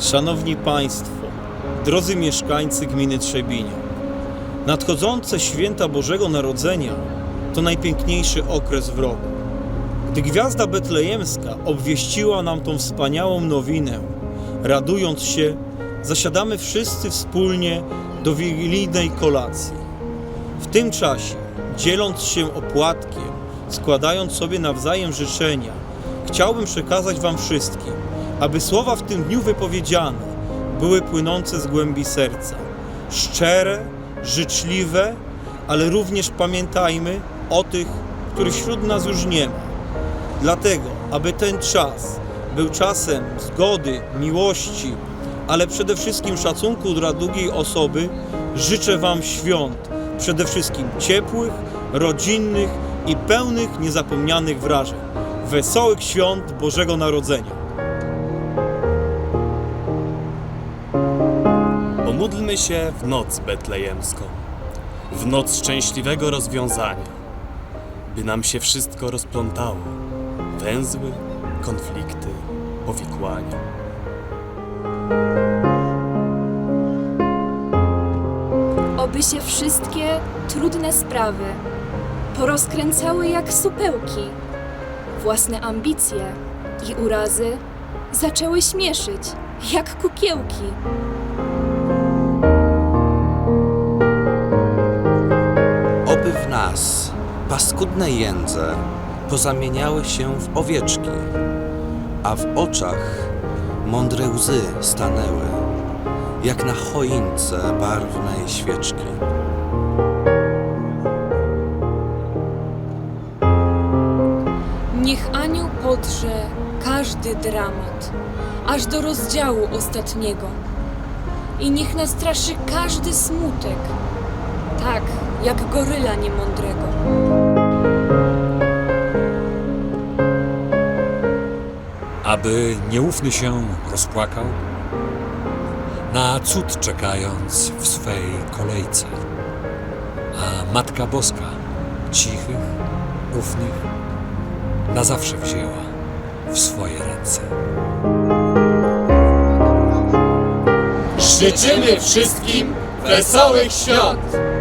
Szanowni Państwo, drodzy mieszkańcy gminy Trzebinia, nadchodzące święta Bożego Narodzenia to najpiękniejszy okres w roku. Gdy gwiazda betlejemska obwieściła nam tą wspaniałą nowinę, radując się, zasiadamy wszyscy wspólnie do wigilijnej kolacji. W tym czasie, dzieląc się opłatkiem, składając sobie nawzajem życzenia, chciałbym przekazać Wam wszystkim, aby słowa w tym dniu wypowiedziane były płynące z głębi serca, szczere, życzliwe, ale również pamiętajmy o tych, których wśród nas już nie ma. Dlatego, aby ten czas był czasem zgody, miłości, ale przede wszystkim szacunku dla drugiej osoby, życzę Wam świąt, przede wszystkim ciepłych, rodzinnych i pełnych niezapomnianych wrażeń. Wesołych świąt Bożego Narodzenia. Pomódlmy się w noc betlejemską, w noc szczęśliwego rozwiązania, by nam się wszystko rozplątało, węzły, konflikty, powikłania. Oby się wszystkie trudne sprawy porozkręcały jak supełki. Własne ambicje i urazy zaczęły śmieszyć jak kukiełki. Nas paskudne jędze pozamieniały się w owieczki, a w oczach mądre łzy stanęły, jak na choince barwnej świeczki. Niech anioł podrze każdy dramat, aż do rozdziału ostatniego. I niech nastraszy każdy smutek, tak jak goryla niemądrego. aby nieufny się rozpłakał, na cud czekając w swej kolejce, a Matka Boska cichych, ufnych na zawsze wzięła w swoje ręce. Życzymy wszystkim wesołych świąt!